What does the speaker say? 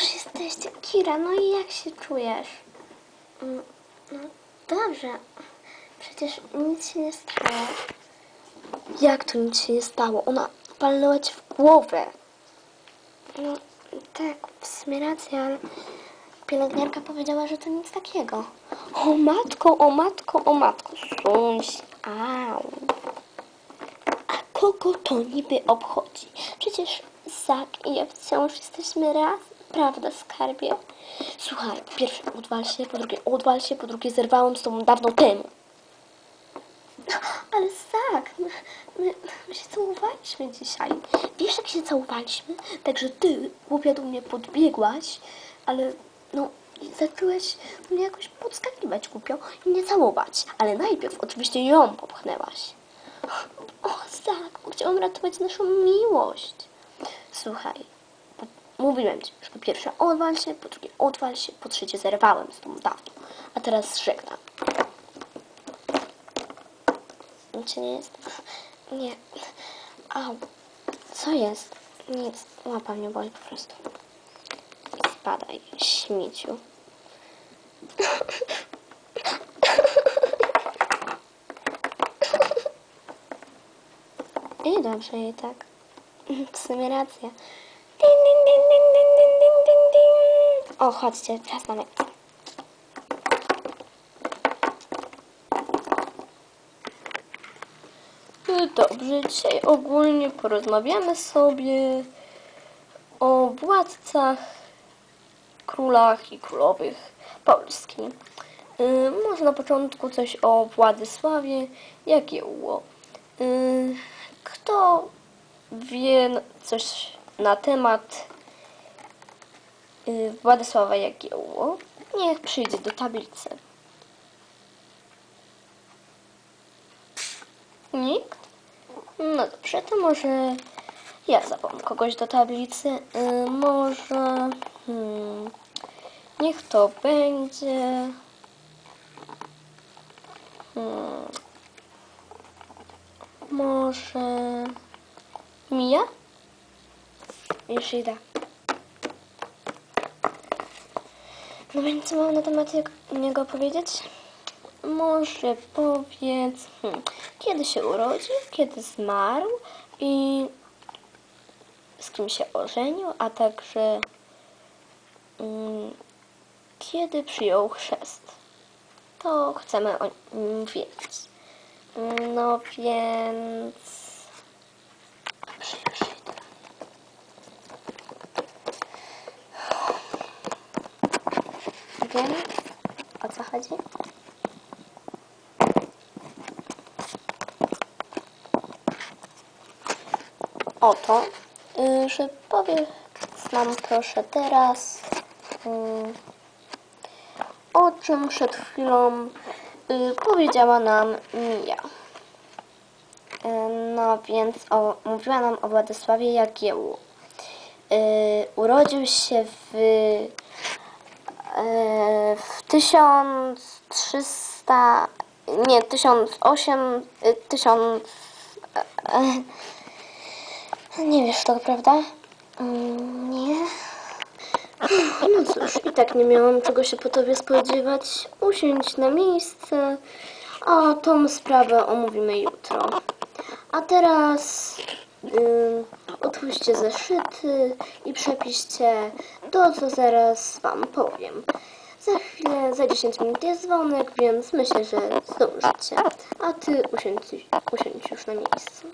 już jesteście. Kira, no i jak się czujesz? Mm, No dobrze. Przecież nic się nie stało. Jak to nic się nie stało? Ona palnęła ci w głowę. No tak, w sumie racja, ale pielęgniarka powiedziała, że to nic takiego. O matko, o matko, o matko. Się. Au. A kogo to niby obchodzi? Przecież Zak i ja wciąż jesteśmy raz. Prawda, skarbie? Słuchaj, po pierwsze odwal się, po drugie odwal się, po drugie zerwałam z tobą dawno temu. Ale Zak, my, my, my się całowaliśmy dzisiaj. Wiesz, jak się całowaliśmy? Także ty, głupia do mnie podbiegłaś, ale no, i zaczęłaś mnie jakoś podskakiwać głupio i mnie całować. Ale najpierw oczywiście ją popchnęłaś. O, Zak, chciałam ratować naszą miłość. Słuchaj, mówiłem ci, że po pierwsze odwal się, po drugie odwal się, po trzecie zerwałem z tą dawno. A teraz żegnam. Nic ci nie jest? Nie, Au, co jest? nic, łapa mnie boli po prostu. Spadaj, śmieciu. I dobrze jej tak. W sumie racja. O, chodźcie, czas na lekcję. Dobrze, dzisiaj ogólnie porozmawiamy sobie o władcach, królach i królowych polskich. Yy, może na początku coś o Władysławie Jagiełło. Yy, kto wie coś na temat Władysława Jagiełło, niech przyjdzie do tablicy. Nikt? No dobrze, to może ja zawołam kogoś do tablicy. Y, może... Hmm, niech to będzie... Hmm, może... Mija? Już idę. No więc co mam na temat niego powiedzieć? Może powiedz, hmm, kiedy się urodził, kiedy zmarł i z kim się ożenił, a także mm, kiedy przyjął chrzest. To chcemy o nim wiedzieć. No więc... Dobrze, już idę. Wiem, o co chodzi? Oto, y, że powiedz nam proszę teraz, y, o czym przed chwilą y, powiedziała nam Mija. No więc o, mówiła nam o Władysławie Jagiełło. Urodził się w, w 1300, nie, 1008, y, 1000, nie wiesz tego, prawda? Mm, nie. No cóż, i tak nie miałam czego się po tobie spodziewać. Usiądź na miejsce, a tą sprawę omówimy jutro. A teraz otwórzcie zeszyty i przepiszcie to, co zaraz wam powiem. Za chwilę, za 10 minut jest dzwonek, więc myślę, że zdążycie. A ty usiądź, usiądź już na miejscu.